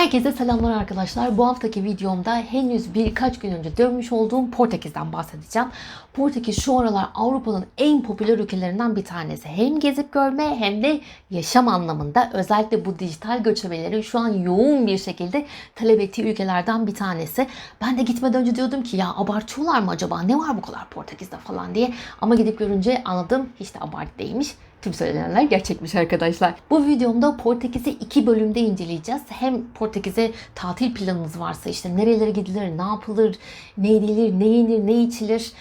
Herkese selamlar arkadaşlar. Bu haftaki videomda henüz birkaç gün önce dönmüş olduğum Portekiz'den bahsedeceğim. Portekiz şu aralar Avrupa'nın en popüler ülkelerinden bir tanesi. Hem gezip görme hem de yaşam anlamında özellikle bu dijital göçebelerin şu an yoğun bir şekilde talep ettiği ülkelerden bir tanesi. Ben de gitmeden önce diyordum ki ya abartıyorlar mı acaba? Ne var bu kadar Portekiz'de falan diye. Ama gidip görünce anladım hiç de abartı değilmiş. Tüm söylenenler gerçekmiş arkadaşlar. Bu videomda Portekiz'i iki bölümde inceleyeceğiz. Hem Portekiz'e tatil planınız varsa işte nerelere gidilir, ne yapılır, ne edilir, ne yenir, ne içilir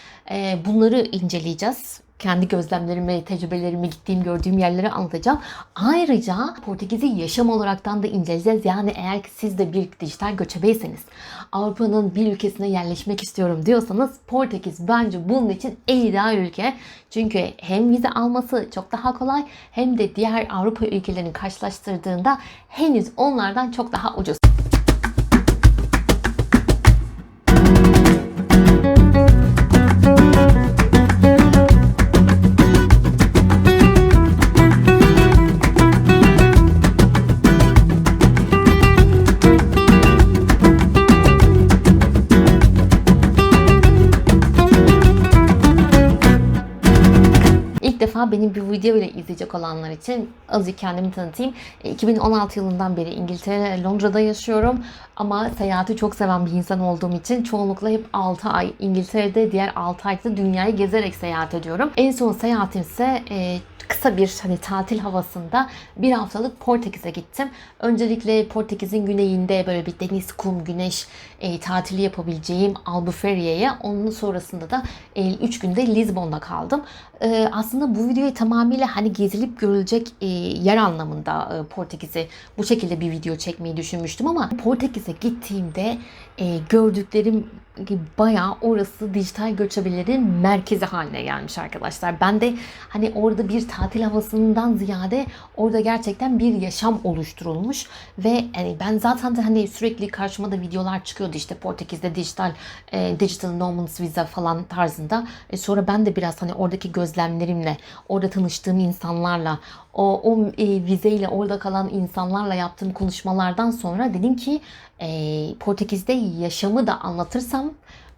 bunları inceleyeceğiz kendi gözlemlerimi, tecrübelerimi, gittiğim, gördüğüm yerleri anlatacağım. Ayrıca Portekiz'i yaşam olaraktan da inceleyeceğiz. Yani eğer ki siz de bir dijital göçebeyseniz, Avrupa'nın bir ülkesine yerleşmek istiyorum diyorsanız Portekiz bence bunun için en ideal ülke. Çünkü hem vize alması çok daha kolay hem de diğer Avrupa ülkelerini karşılaştırdığında henüz onlardan çok daha ucuz. Defa benim bir video ile izleyecek olanlar için azıcık kendimi tanıtayım. E, 2016 yılından beri İngiltere, Londra'da yaşıyorum. Ama seyahati çok seven bir insan olduğum için çoğunlukla hep 6 ay İngiltere'de, diğer 6 ayda dünyayı gezerek seyahat ediyorum. En son seyahatim ise e, kısa bir hani tatil havasında bir haftalık Portekiz'e gittim. Öncelikle Portekiz'in güneyinde böyle bir deniz, kum, güneş e, tatili yapabileceğim Albufeiria'ya. Onun sonrasında da 3 e, günde Lizbon'da kaldım. E, aslında bu videoyu tamamıyla hani gezilip görülecek e, yer anlamında e, Portekiz'i bu şekilde bir video çekmeyi düşünmüştüm ama Portekiz'e gittiğimde e, gördüklerim bayağı orası dijital göçebelerin merkezi haline gelmiş arkadaşlar. Ben de hani orada bir tatil havasından ziyade orada gerçekten bir yaşam oluşturulmuş ve hani ben zaten de hani sürekli karşıma da videolar çıkıyordu işte Portekiz'de dijital e, digital nomads visa falan tarzında. E, sonra ben de biraz hani oradaki gözlemlerimle, orada tanıştığım insanlarla, o, o e, vizeyle orada kalan insanlarla yaptığım konuşmalardan sonra dedim ki e, Portekiz'de yaşamı da anlatırsam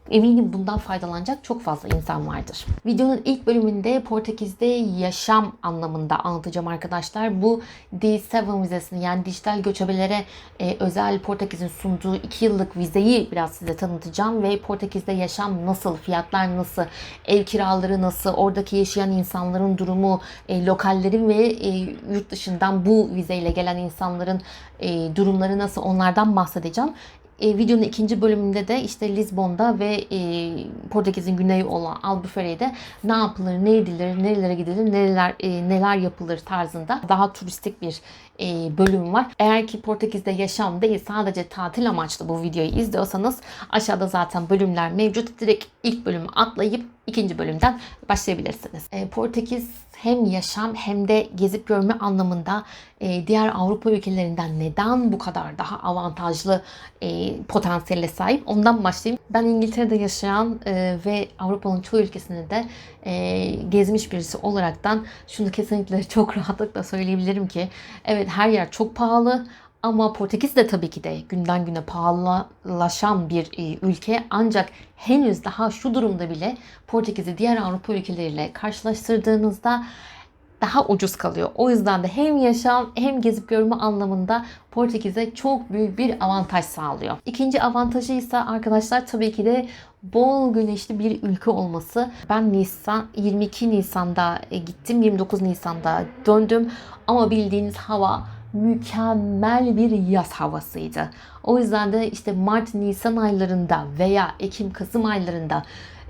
Eminim bundan faydalanacak çok fazla insan vardır. Videonun ilk bölümünde Portekiz'de yaşam anlamında anlatacağım arkadaşlar. Bu D7 vizesini yani dijital göçebelere e, özel Portekiz'in sunduğu 2 yıllık vizeyi biraz size tanıtacağım ve Portekiz'de yaşam nasıl, fiyatlar nasıl, ev kiraları nasıl, oradaki yaşayan insanların durumu, e, lokallerin ve e, yurt dışından bu vizeyle gelen insanların e, durumları nasıl onlardan bahsedeceğim. E, videonun ikinci bölümünde de işte Lizbon'da ve e, Portekiz'in güneyi olan Albufeire'de ne yapılır, ne edilir, nerelere gidilir, neler e, neler yapılır tarzında daha turistik bir e, bölüm var. Eğer ki Portekiz'de yaşam değil sadece tatil amaçlı bu videoyu izliyorsanız aşağıda zaten bölümler mevcut. Direkt ilk bölümü atlayıp ikinci bölümden başlayabilirsiniz. E, Portekiz hem yaşam hem de gezip görme anlamında e, diğer Avrupa ülkelerinden neden bu kadar daha avantajlı e, potansiyele sahip ondan başlayayım. Ben İngiltere'de yaşayan e, ve Avrupa'nın çoğu ülkesini de e, gezmiş birisi olaraktan şunu kesinlikle çok rahatlıkla söyleyebilirim ki evet her yer çok pahalı ama Portekiz de tabii ki de günden güne pahalılaşan bir e, ülke. Ancak henüz daha şu durumda bile Portekiz'i diğer Avrupa ülkeleriyle karşılaştırdığınızda daha ucuz kalıyor. O yüzden de hem yaşam hem gezip görme anlamında Portekiz'e çok büyük bir avantaj sağlıyor. İkinci avantajı ise arkadaşlar tabii ki de bol güneşli bir ülke olması. Ben Nisan 22 Nisan'da e, gittim, 29 Nisan'da döndüm ama bildiğiniz hava mükemmel bir yaz havasıydı. O yüzden de işte Mart, Nisan aylarında veya Ekim, Kasım aylarında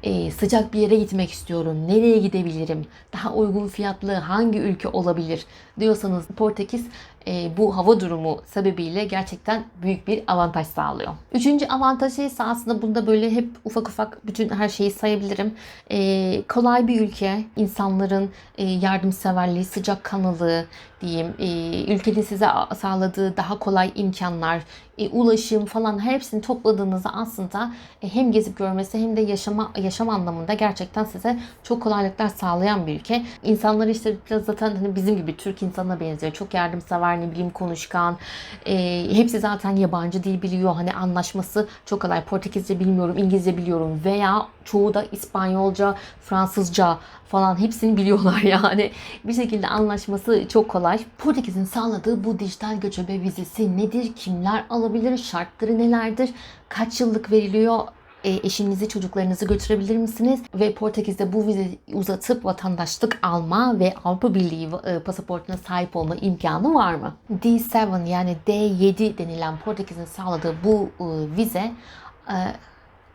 e, sıcak bir yere gitmek istiyorum. Nereye gidebilirim? Daha uygun fiyatlı hangi ülke olabilir diyorsanız Portekiz e, bu hava durumu sebebiyle gerçekten büyük bir avantaj sağlıyor. Üçüncü avantajı ise aslında bunda böyle hep ufak ufak bütün her şeyi sayabilirim. E, kolay bir ülke, insanların e, yardımseverliği, sıcak kanlılığı diyeyim, e, ülkenin size sağladığı daha kolay imkanlar, e, ulaşım falan hepsini topladığınızda aslında e, hem gezip görmesi hem de yaşama yaşam anlamında gerçekten size çok kolaylıklar sağlayan bir ülke. İnsanları işte biraz zaten hani bizim gibi Türk insana benziyor. Çok yardımsever, ne bileyim konuşkan. E, hepsi zaten yabancı dil biliyor. Hani anlaşması çok kolay. Portekizce bilmiyorum, İngilizce biliyorum veya çoğu da İspanyolca, Fransızca falan hepsini biliyorlar yani. Bir şekilde anlaşması çok kolay. Portekiz'in sağladığı bu dijital göçebe vizesi nedir? Kimler alabilir? Şartları nelerdir? Kaç yıllık veriliyor? E, eşinizi, çocuklarınızı götürebilir misiniz? Ve Portekiz'de bu vize uzatıp vatandaşlık alma ve Avrupa Birliği e, pasaportuna sahip olma imkanı var mı? D7 yani D7 denilen Portekiz'in sağladığı bu e, vize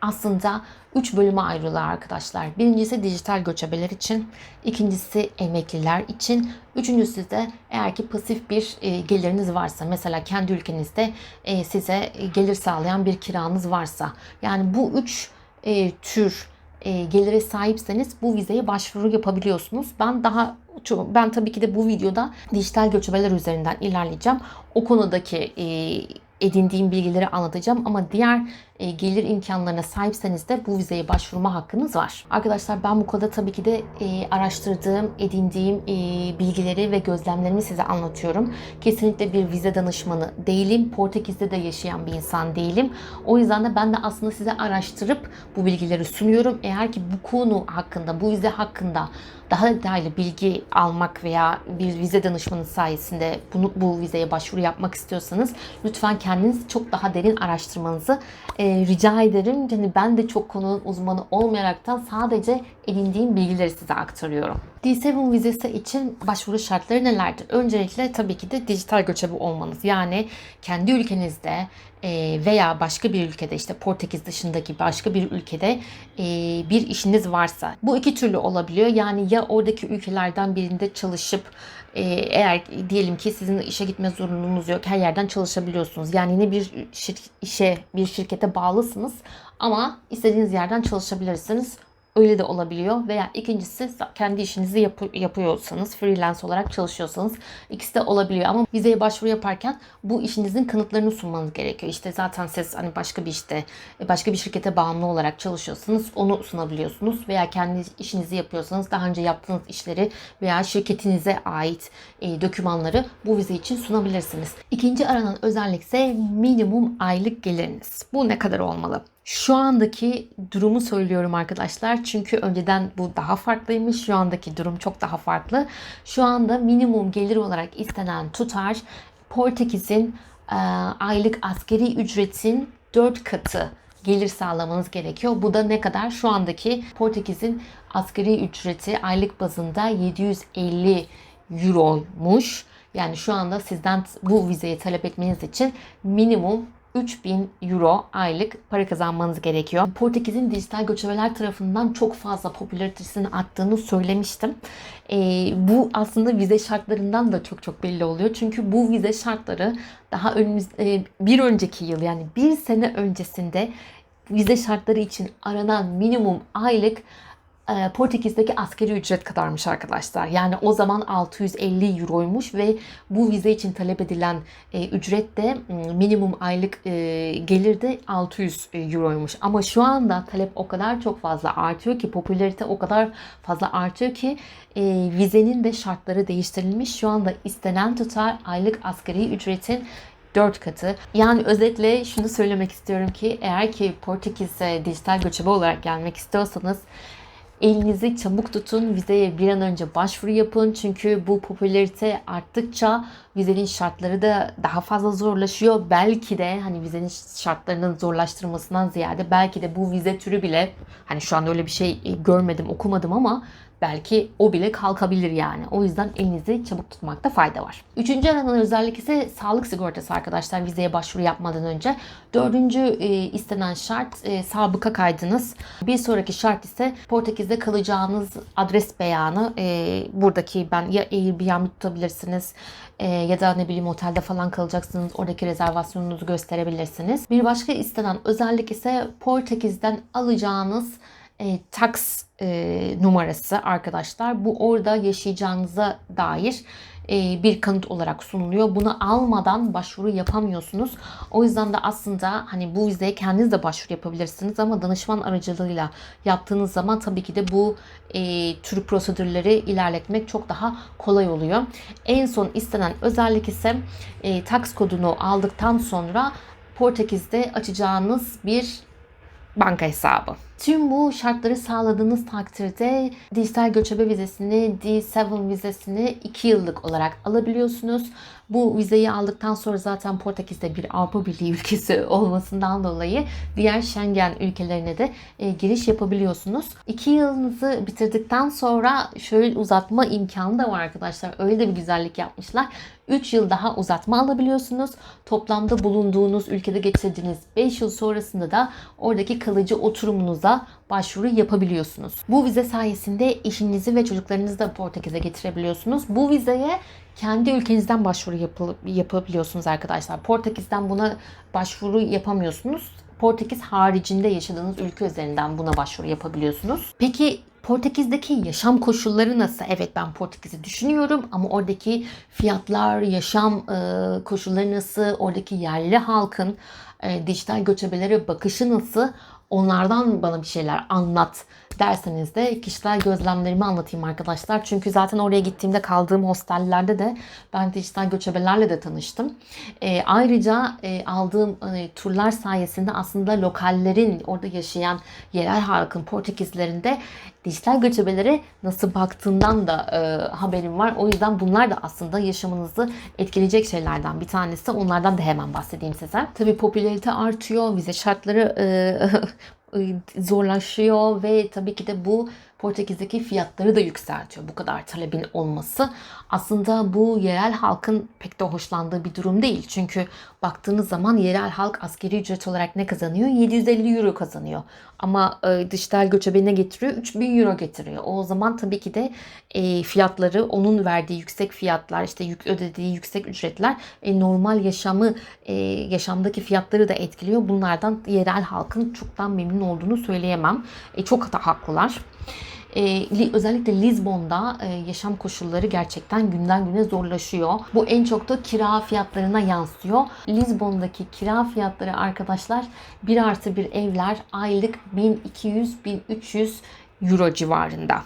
aslında 3 bölüme ayrılıyor arkadaşlar. Birincisi dijital göçebeler için, ikincisi emekliler için, üçüncüsü de eğer ki pasif bir e, geliriniz varsa, mesela kendi ülkenizde e, size gelir sağlayan bir kiranız varsa. Yani bu üç e, tür e, gelire sahipseniz bu vizeye başvuru yapabiliyorsunuz. Ben daha ben tabii ki de bu videoda dijital göçebeler üzerinden ilerleyeceğim. O konudaki e, edindiğim bilgileri anlatacağım ama diğer e, gelir imkanlarına sahipseniz de bu vizeye başvurma hakkınız var. Arkadaşlar ben bu konuda tabii ki de e, araştırdığım, edindiğim e, bilgileri ve gözlemlerimi size anlatıyorum. Kesinlikle bir vize danışmanı değilim. Portekiz'de de yaşayan bir insan değilim. O yüzden de ben de aslında size araştırıp bu bilgileri sunuyorum. Eğer ki bu konu hakkında, bu vize hakkında daha detaylı bilgi almak veya bir vize danışmanı sayesinde bunu, bu vizeye başvuru yapmak istiyorsanız lütfen kendiniz çok daha derin araştırmanızı e, rica ederim. Yani ben de çok konunun uzmanı olmayaraktan sadece edindiğim bilgileri size aktarıyorum. D7 vizesi için başvuru şartları nelerdir? Öncelikle tabii ki de dijital göçebe olmanız. Yani kendi ülkenizde e, veya başka bir ülkede işte Portekiz dışındaki başka bir ülkede e, bir işiniz varsa bu iki türlü olabiliyor. Yani ya oradaki ülkelerden birinde çalışıp e, eğer diyelim ki sizin işe gitme zorunluluğunuz yok her yerden çalışabiliyorsunuz. Yani yine bir şir- işe bir şirkete bağlısınız ama istediğiniz yerden çalışabilirsiniz. Öyle de olabiliyor veya ikincisi kendi işinizi yap- yapıyorsanız freelance olarak çalışıyorsanız ikisi de olabiliyor ama vizeye başvuru yaparken bu işinizin kanıtlarını sunmanız gerekiyor. İşte zaten siz hani başka bir işte başka bir şirkete bağımlı olarak çalışıyorsanız onu sunabiliyorsunuz veya kendi işinizi yapıyorsanız daha önce yaptığınız işleri veya şirketinize ait e, dokümanları bu vize için sunabilirsiniz. İkinci aranan özellik ise minimum aylık geliriniz. Bu ne kadar olmalı? Şu andaki durumu söylüyorum arkadaşlar. Çünkü önceden bu daha farklıymış. Şu andaki durum çok daha farklı. Şu anda minimum gelir olarak istenen tutar Portekiz'in e, aylık askeri ücretin 4 katı gelir sağlamanız gerekiyor. Bu da ne kadar? Şu andaki Portekiz'in asgari ücreti aylık bazında 750 euroymuş. Yani şu anda sizden bu vizeyi talep etmeniz için minimum 3000 euro aylık para kazanmanız gerekiyor. Portekiz'in dijital göçebeler tarafından çok fazla popülaritesini arttığını söylemiştim. E, bu aslında vize şartlarından da çok çok belli oluyor. Çünkü bu vize şartları daha önümüz e, bir önceki yıl yani bir sene öncesinde vize şartları için aranan minimum aylık Portekiz'deki askeri ücret kadarmış arkadaşlar. Yani o zaman 650 euroymuş ve bu vize için talep edilen e, ücret de minimum aylık e, gelir de 600 euroymuş. Ama şu anda talep o kadar çok fazla artıyor ki popülarite o kadar fazla artıyor ki vizenin de şartları değiştirilmiş. Şu anda istenen tutar aylık askeri ücretin 4 katı. Yani özetle şunu söylemek istiyorum ki eğer ki Portekiz'e dijital göçebe olarak gelmek istiyorsanız Elinizi çabuk tutun. Vizeye bir an önce başvuru yapın. Çünkü bu popülarite arttıkça vizenin şartları da daha fazla zorlaşıyor. Belki de hani vizenin şartlarının zorlaştırmasından ziyade belki de bu vize türü bile hani şu anda öyle bir şey görmedim, okumadım ama belki o bile kalkabilir yani. O yüzden elinizi çabuk tutmakta fayda var. Üçüncü aranan özellik ise sağlık sigortası arkadaşlar vizeye başvuru yapmadan önce. Dördüncü e, istenen şart e, sabıka kaydınız. Bir sonraki şart ise Portekiz'de kalacağınız adres beyanı. E, buradaki ben ya Airbnb tutabilirsiniz e, ya da ne bileyim otelde falan kalacaksınız. Oradaki rezervasyonunuzu gösterebilirsiniz. Bir başka istenen özellik ise Portekiz'den alacağınız e, tax e, numarası arkadaşlar. Bu orada yaşayacağınıza dair e, bir kanıt olarak sunuluyor. Bunu almadan başvuru yapamıyorsunuz. O yüzden de aslında hani bu vizeye kendiniz de başvuru yapabilirsiniz ama danışman aracılığıyla yaptığınız zaman tabii ki de bu e, tür prosedürleri ilerletmek çok daha kolay oluyor. En son istenen özellik ise e, tax kodunu aldıktan sonra Portekiz'de açacağınız bir banka hesabı. Tüm bu şartları sağladığınız takdirde dijital göçebe vizesini, D7 vizesini 2 yıllık olarak alabiliyorsunuz. Bu vizeyi aldıktan sonra zaten Portekiz'de bir Avrupa Birliği ülkesi olmasından dolayı diğer Schengen ülkelerine de e, giriş yapabiliyorsunuz. 2 yılınızı bitirdikten sonra şöyle uzatma imkanı da var arkadaşlar. Öyle de bir güzellik yapmışlar. 3 yıl daha uzatma alabiliyorsunuz. Toplamda bulunduğunuz ülkede geçirdiğiniz 5 yıl sonrasında da oradaki kalıcı oturumunuza başvuru yapabiliyorsunuz. Bu vize sayesinde eşinizi ve çocuklarınızı da Portekiz'e getirebiliyorsunuz. Bu vizeye kendi ülkenizden başvuru yapabiliyorsunuz arkadaşlar. Portekiz'den buna başvuru yapamıyorsunuz. Portekiz haricinde yaşadığınız ülke üzerinden buna başvuru yapabiliyorsunuz. Peki Portekiz'deki yaşam koşulları nasıl? Evet ben Portekiz'i düşünüyorum ama oradaki fiyatlar, yaşam e, koşulları nasıl? Oradaki yerli halkın e, dijital göçebelere bakışı nasıl? Onlardan bana bir şeyler anlat derseniz de kişisel gözlemlerimi anlatayım arkadaşlar. Çünkü zaten oraya gittiğimde kaldığım hostellerde de ben dijital göçebelerle de tanıştım. E, ayrıca e, aldığım e, turlar sayesinde aslında lokallerin orada yaşayan yerel halkın Portekizlerin de dijital göçebelere nasıl baktığından da e, haberim var. O yüzden bunlar da aslında yaşamınızı etkileyecek şeylerden bir tanesi. Onlardan da hemen bahsedeyim size. Tabii popülarite artıyor, vize şartları e, zorlaşıyor ve tabii ki de bu Portekiz'deki fiyatları da yükseltiyor. Bu kadar talebin olması. Aslında bu yerel halkın pek de hoşlandığı bir durum değil. Çünkü baktığınız zaman yerel halk askeri ücret olarak ne kazanıyor? 750 euro kazanıyor. Ama e, dijital göçebe ne getiriyor? 3000 euro getiriyor. O zaman tabii ki de e, fiyatları, onun verdiği yüksek fiyatlar, işte yük ödediği yüksek ücretler e, normal yaşamı, e, yaşamdaki fiyatları da etkiliyor. Bunlardan yerel halkın çoktan memnun olduğunu söyleyemem. E, çok da haklılar. E, özellikle Lizbon'da e, yaşam koşulları gerçekten günden güne zorlaşıyor. Bu en çok da kira fiyatlarına yansıyor. Lizbon'daki kira fiyatları arkadaşlar 1 artı bir evler aylık 1200-1300 euro civarında.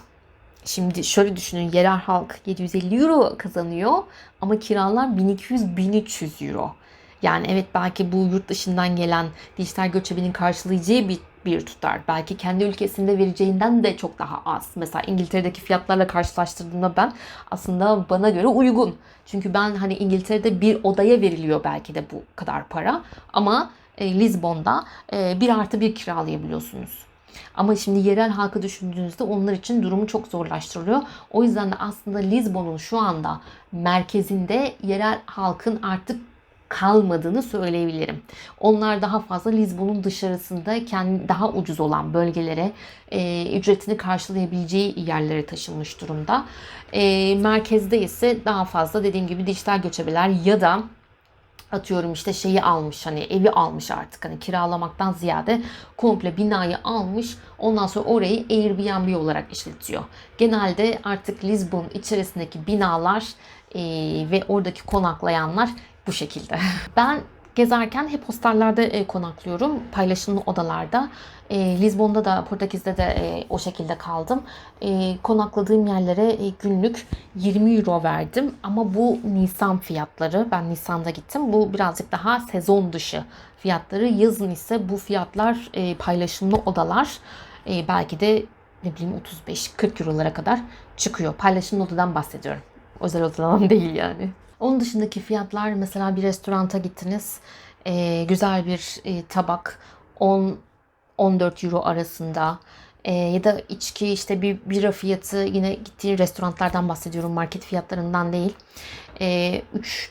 Şimdi şöyle düşünün yerel halk 750 euro kazanıyor ama kiralar 1200-1300 euro. Yani evet belki bu yurt dışından gelen dijital göçebenin karşılayacağı bir bir tutar. Belki kendi ülkesinde vereceğinden de çok daha az. Mesela İngiltere'deki fiyatlarla karşılaştırdığımda ben aslında bana göre uygun. Çünkü ben hani İngiltere'de bir odaya veriliyor belki de bu kadar para. Ama e, Lizbon'da e, bir artı bir kiralayabiliyorsunuz. Ama şimdi yerel halkı düşündüğünüzde onlar için durumu çok zorlaştırılıyor. O yüzden de aslında Lizbon'un şu anda merkezinde yerel halkın artık kalmadığını söyleyebilirim. Onlar daha fazla Lizbon'un dışarısında kendi daha ucuz olan bölgelere e, ücretini karşılayabileceği yerlere taşınmış durumda. E, merkezde ise daha fazla dediğim gibi dijital göçebeler ya da atıyorum işte şeyi almış hani evi almış artık hani kiralamaktan ziyade komple binayı almış ondan sonra orayı Airbnb olarak işletiyor. Genelde artık Lisbon içerisindeki binalar e, ve oradaki konaklayanlar bu şekilde. Ben gezerken hep hostellerde e, konaklıyorum. Paylaşımlı odalarda. E, Lizbon'da da Portekiz'de de e, o şekilde kaldım. E, konakladığım yerlere e, günlük 20 euro verdim. Ama bu Nisan fiyatları. Ben Nisan'da gittim. Bu birazcık daha sezon dışı fiyatları. Yazın ise bu fiyatlar e, paylaşımlı odalar. E, belki de ne bileyim 35-40 eurolara kadar çıkıyor. Paylaşımlı odadan bahsediyorum. Özel odadan değil yani. Onun dışındaki fiyatlar mesela bir restoranta gittiniz. E, güzel bir e, tabak 10 14 euro arasında e, ya da içki işte bir bira fiyatı yine gittiği restoranlardan bahsediyorum market fiyatlarından değil. E,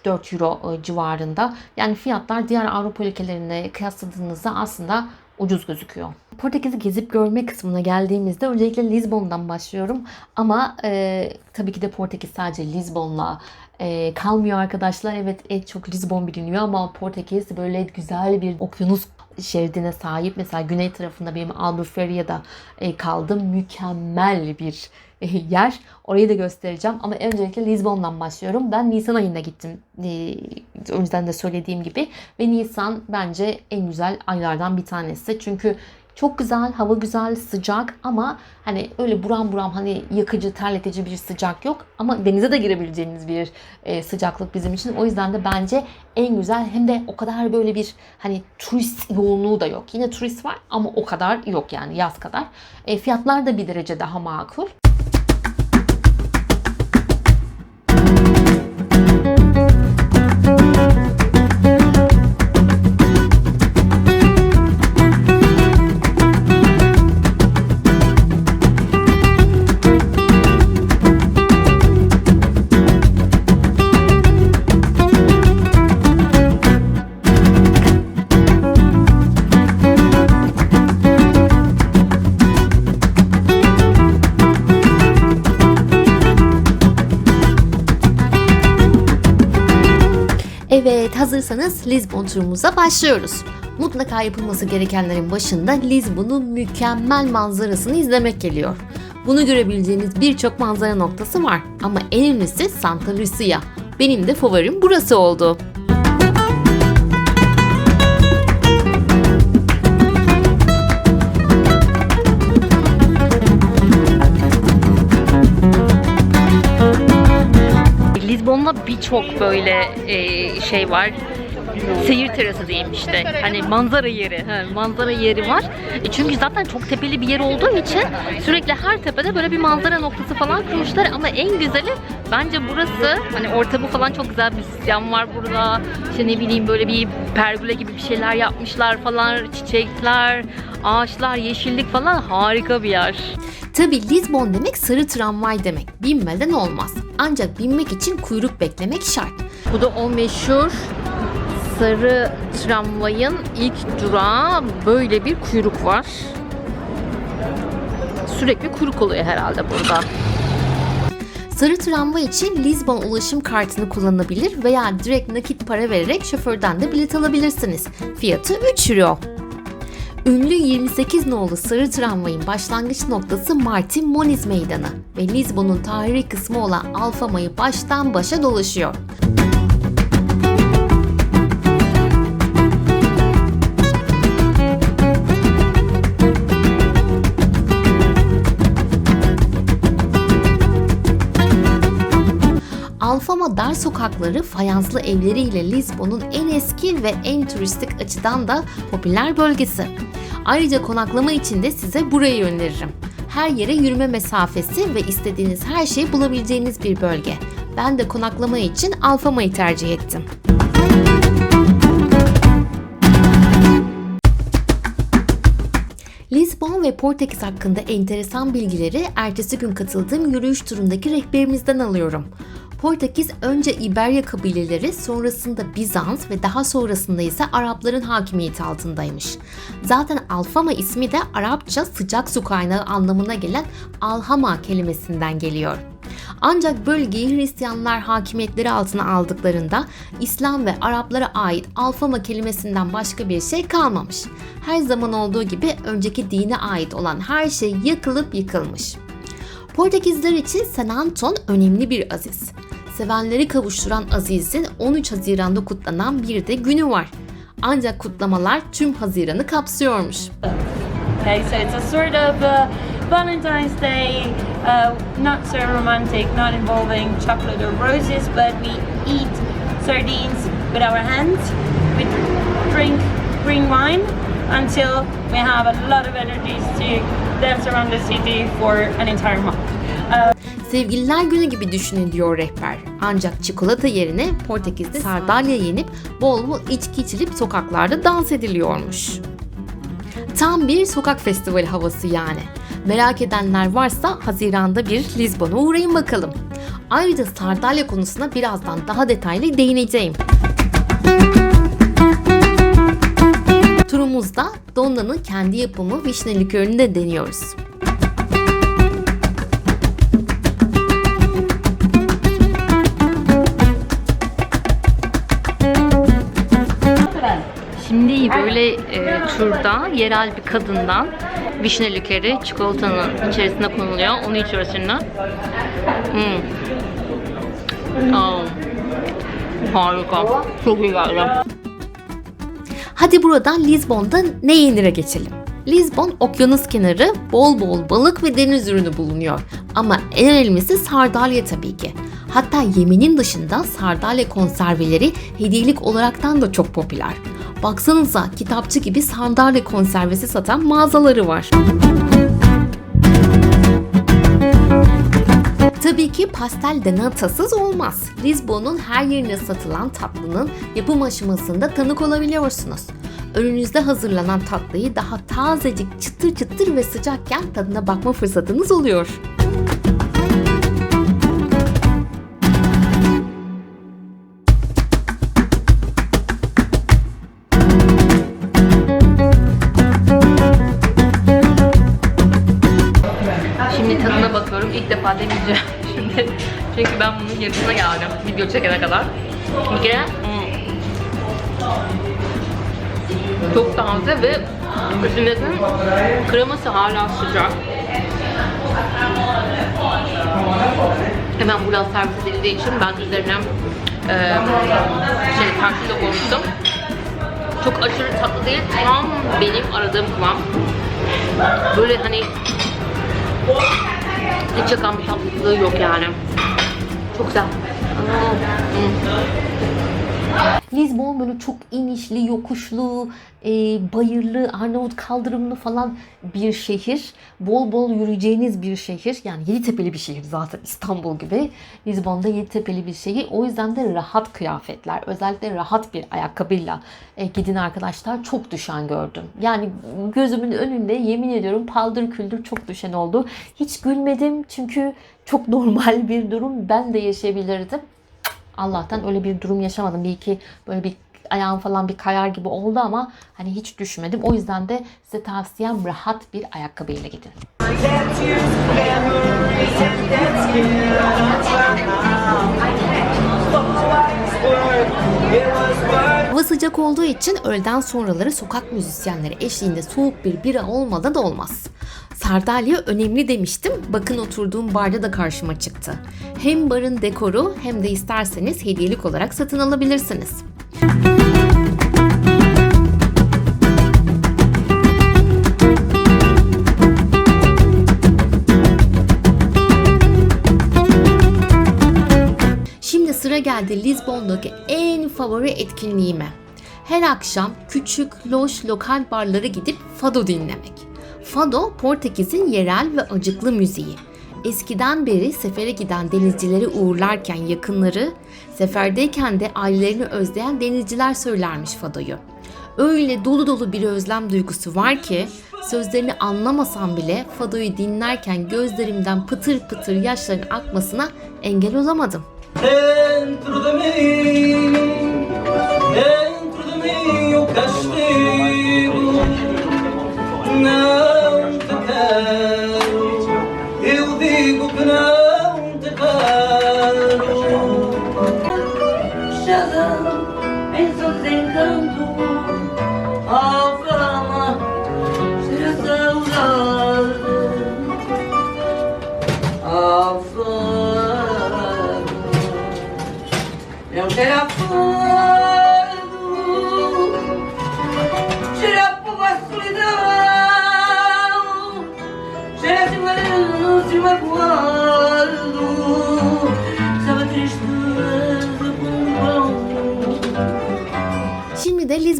3-4 euro e, civarında. Yani fiyatlar diğer Avrupa ülkelerine kıyasladığınızda aslında ucuz gözüküyor. Portekiz'i gezip görme kısmına geldiğimizde öncelikle Lizbon'dan başlıyorum. Ama e, tabii ki de Portekiz sadece Lizbon'la e, kalmıyor arkadaşlar. Evet en çok Lisbon biliniyor ama Portekiz böyle güzel bir okyanus şeridine sahip. Mesela güney tarafında benim Albufeiria'da e, kaldım. Mükemmel bir e, yer. Orayı da göstereceğim. Ama öncelikle Lisbon'dan başlıyorum. Ben Nisan ayında gittim. E, önceden de söylediğim gibi. Ve Nisan bence en güzel aylardan bir tanesi. Çünkü çok güzel, hava güzel, sıcak ama hani öyle buram buram hani yakıcı, terletici bir sıcak yok. Ama denize de girebileceğiniz bir e, sıcaklık bizim için. O yüzden de bence en güzel hem de o kadar böyle bir hani turist yoğunluğu da yok. Yine turist var ama o kadar yok yani yaz kadar. E, fiyatlar da bir derece daha makul. Hazırsanız Lisbon turumuza başlıyoruz. Mutlaka yapılması gerekenlerin başında Lisbon'un mükemmel manzarasını izlemek geliyor. Bunu görebileceğiniz birçok manzara noktası var ama en ünlüsü Santa Lucia. Benim de favorim burası oldu. Lizbon'da birçok böyle e, şey var. Seyir terası diyeyim işte. Hani manzara yeri. He, manzara yeri var. E çünkü zaten çok tepeli bir yer olduğu için sürekli her tepede böyle bir manzara noktası falan kurmuşlar ama en güzeli bence burası. Hani ortamı falan çok güzel bir sistem var burada. İşte ne bileyim böyle bir pergole gibi bir şeyler yapmışlar falan. Çiçekler, ağaçlar, yeşillik falan harika bir yer. Tabi Lisbon demek sarı tramvay demek. Binmeden olmaz. Ancak binmek için kuyruk beklemek şart. Bu da o meşhur sarı tramvayın ilk durağı böyle bir kuyruk var. Sürekli kuyruk oluyor herhalde burada. Sarı tramvay için Lisbon ulaşım kartını kullanabilir veya direkt nakit para vererek şoförden de bilet alabilirsiniz. Fiyatı 3 euro. Ünlü 28 nolu sarı tramvayın başlangıç noktası Martin Moniz Meydanı ve Lisbon'un tarihi kısmı olan Alfamayı baştan başa dolaşıyor. Alfama dar sokakları fayanslı evleriyle Lisbon'un en eski ve en turistik açıdan da popüler bölgesi. Ayrıca konaklama için de size burayı öneririm. Her yere yürüme mesafesi ve istediğiniz her şeyi bulabileceğiniz bir bölge. Ben de konaklama için Alfama'yı tercih ettim. Lisbon ve Portekiz hakkında enteresan bilgileri ertesi gün katıldığım yürüyüş turundaki rehberimizden alıyorum. Portekiz önce İberya kabileleri, sonrasında Bizans ve daha sonrasında ise Arapların hakimiyeti altındaymış. Zaten Alfama ismi de Arapça sıcak su kaynağı anlamına gelen Alhama kelimesinden geliyor. Ancak bölgeyi Hristiyanlar hakimiyetleri altına aldıklarında İslam ve Araplara ait Alfama kelimesinden başka bir şey kalmamış. Her zaman olduğu gibi önceki dine ait olan her şey yakılıp yıkılmış. Portekizler için San Anton önemli bir aziz. Sevenleri kavuşturan Aziz'in 13 Haziran'da kutlanan bir de günü var. Ancak kutlamalar tüm Haziran'ı kapsıyormuş. Okay, so it's a sort of uh, Valentine's Day, uh, not so romantic, not involving chocolate or roses, but we eat sardines with our hands, we drink green wine until we have a lot of energies to dance around the city for an entire month. Sevgililer günü gibi düşünün diyor rehber. Ancak çikolata yerine Portekiz'de sardalya yenip bol bol içki içilip sokaklarda dans ediliyormuş. Tam bir sokak festivali havası yani. Merak edenler varsa Haziran'da bir Lisbon'a uğrayın bakalım. Ayrıca sardalya konusuna birazdan daha detaylı değineceğim. Turumuzda Donna'nın kendi yapımı vişne likörünü de deniyoruz. Şimdi böyle e, turda yerel bir kadından vişne likeri çikolatanın içerisine konuluyor. Onu içiyoruz şimdi. Hmm. Oh. Harika. Çok iyi geldi. Hadi buradan Lizbon'da ne yenire geçelim. Lizbon okyanus kenarı, bol bol balık ve deniz ürünü bulunuyor. Ama en önemlisi sardalya tabii ki. Hatta yeminin dışında sardalya konserveleri hediyelik olaraktan da çok popüler. Baksanıza kitapçı gibi sardalya konservesi satan mağazaları var. Tabii ki pastel de natasız olmaz. Lisbon'un her yerine satılan tatlının yapım aşamasında tanık olabiliyorsunuz. Önünüzde hazırlanan tatlıyı daha tazecik, çıtır çıtır ve sıcakken tadına bakma fırsatınız oluyor. Geldim video çekene kadar. Bir kere çok taze ve üstündeki kreması hala sıcak. Hemen buradan servis edildiği için ben üzerine e, şey tarçınla koymuştum. Çok aşırı tatlı değil, tam benim aradığım kıvam. Böyle hani hiç yakan bir tatlılığı yok yani. Çok güzel. Lisbon böyle çok inişli, yokuşlu, e, bayırlı, Arnavut kaldırımlı falan bir şehir. Bol bol yürüyeceğiniz bir şehir. Yani Yeditepe'li bir şehir zaten İstanbul gibi. Lisbon'da Yeditepe'li bir şehir. O yüzden de rahat kıyafetler, özellikle rahat bir ayakkabıyla e, gidin arkadaşlar çok düşen gördüm. Yani gözümün önünde yemin ediyorum paldır küldür çok düşen oldu. Hiç gülmedim çünkü çok normal bir durum. Ben de yaşayabilirdim. Allah'tan öyle bir durum yaşamadım. Bir iki böyle bir ayağım falan bir kayar gibi oldu ama hani hiç düşmedim. O yüzden de size tavsiyem rahat bir ayakkabıyla gidin. Hava sıcak olduğu için öğleden sonraları sokak müzisyenleri eşliğinde soğuk bir bira olmadan da olmaz. Sardalya önemli demiştim. Bakın oturduğum barda da karşıma çıktı. Hem barın dekoru hem de isterseniz hediyelik olarak satın alabilirsiniz. Şimdi sıra geldi Lisbon'daki en favori etkinliğime. Her akşam küçük, loş lokal barlara gidip fado dinlemek. Fado, Portekiz'in yerel ve acıklı müziği. Eskiden beri sefere giden denizcileri uğurlarken yakınları, seferdeyken de ailelerini özleyen denizciler söylermiş fadoyu. Öyle dolu dolu bir özlem duygusu var ki sözlerini anlamasam bile fadoyu dinlerken gözlerimden pıtır pıtır yaşların akmasına engel olamadım. Dentro de mim,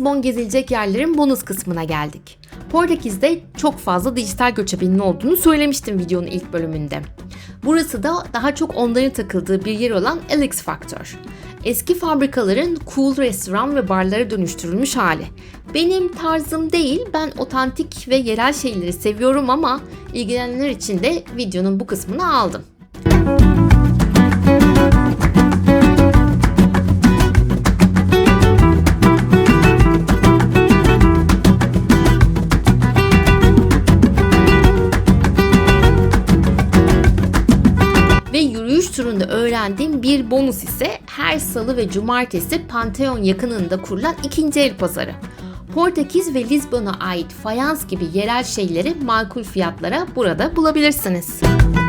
Lisbon gezilecek yerlerin bonus kısmına geldik. Portekiz'de çok fazla dijital göçebenin olduğunu söylemiştim videonun ilk bölümünde. Burası da daha çok onların takıldığı bir yer olan Alex Factor. Eski fabrikaların cool restoran ve barlara dönüştürülmüş hali. Benim tarzım değil, ben otantik ve yerel şeyleri seviyorum ama ilgilenenler için de videonun bu kısmını aldım. Ve turunda öğrendiğim bir bonus ise her salı ve cumartesi Pantheon yakınında kurulan ikinci el pazarı. Portekiz ve Lizbon'a ait fayans gibi yerel şeyleri makul fiyatlara burada bulabilirsiniz. pasta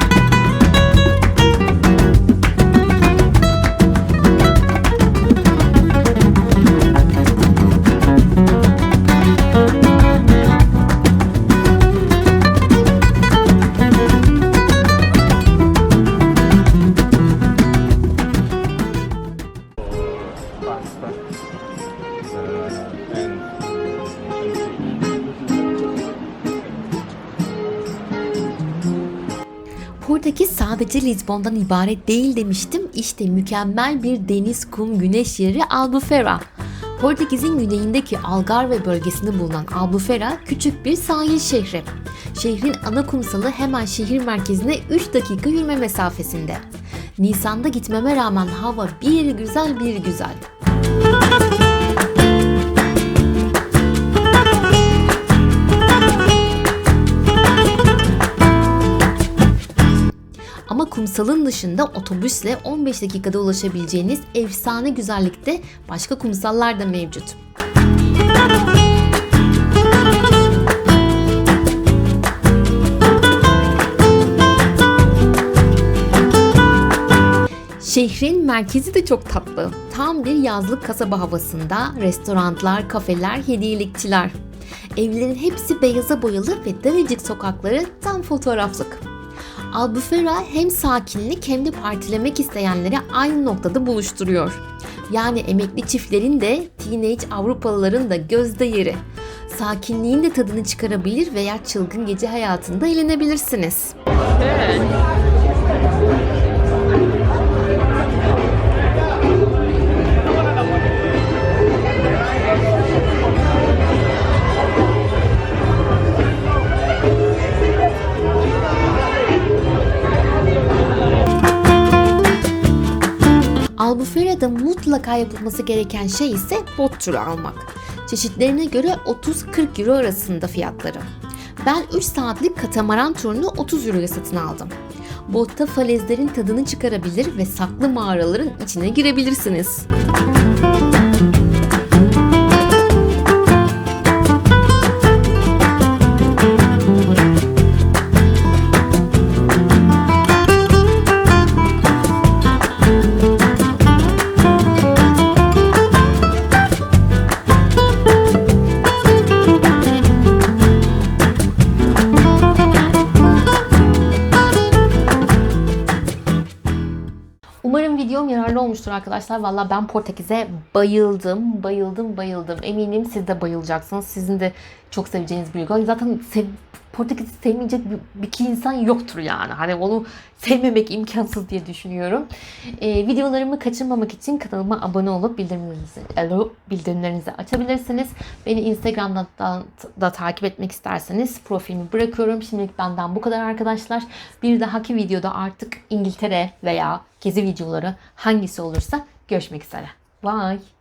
sadece Lizbon'dan ibaret değil demiştim. İşte mükemmel bir deniz, kum, güneş yeri Albufeira. Portekiz'in güneyindeki Algarve bölgesinde bulunan Albufeira küçük bir sahil şehri. Şehrin ana kumsalı hemen şehir merkezine 3 dakika yürüme mesafesinde. Nisan'da gitmeme rağmen hava bir güzel bir güzel. Kumsalın dışında otobüsle 15 dakikada ulaşabileceğiniz efsane güzellikte başka kumsallar da mevcut. Şehrin merkezi de çok tatlı. Tam bir yazlık kasaba havasında restoranlar, kafeler, hediyelikçiler. Evlerin hepsi beyaza boyalı ve daracık sokakları tam fotoğraflık. Albufeira hem sakinlik hem de partilemek isteyenleri aynı noktada buluşturuyor. Yani emekli çiftlerin de teenage Avrupalıların da gözde yeri. Sakinliğin de tadını çıkarabilir veya çılgın gece hayatında eğlenebilirsiniz. Albufeira'da mutlaka yapılması gereken şey ise bot turu almak. Çeşitlerine göre 30-40 euro arasında fiyatları. Ben 3 saatlik katamaran turunu 30 euroya satın aldım. Botta falezlerin tadını çıkarabilir ve saklı mağaraların içine girebilirsiniz. Umarım olmuştur arkadaşlar. Valla ben Portekiz'e bayıldım, bayıldım, bayıldım. Eminim siz de bayılacaksınız. Sizin de çok seveceğiniz bir ülke. Zaten sev, Portekiz'i sevmeyecek bir, bir insan yoktur yani. Hani onu sevmemek imkansız diye düşünüyorum. Ee, videolarımı kaçırmamak için kanalıma abone olup bildirimlerinizi, alo, bildirimlerinizi açabilirsiniz. Beni Instagram'dan da, da takip etmek isterseniz profilimi bırakıyorum. Şimdilik benden bu kadar arkadaşlar. Bir dahaki videoda artık İngiltere veya gezi videoları hangisi olursa görüşmek üzere. Bye.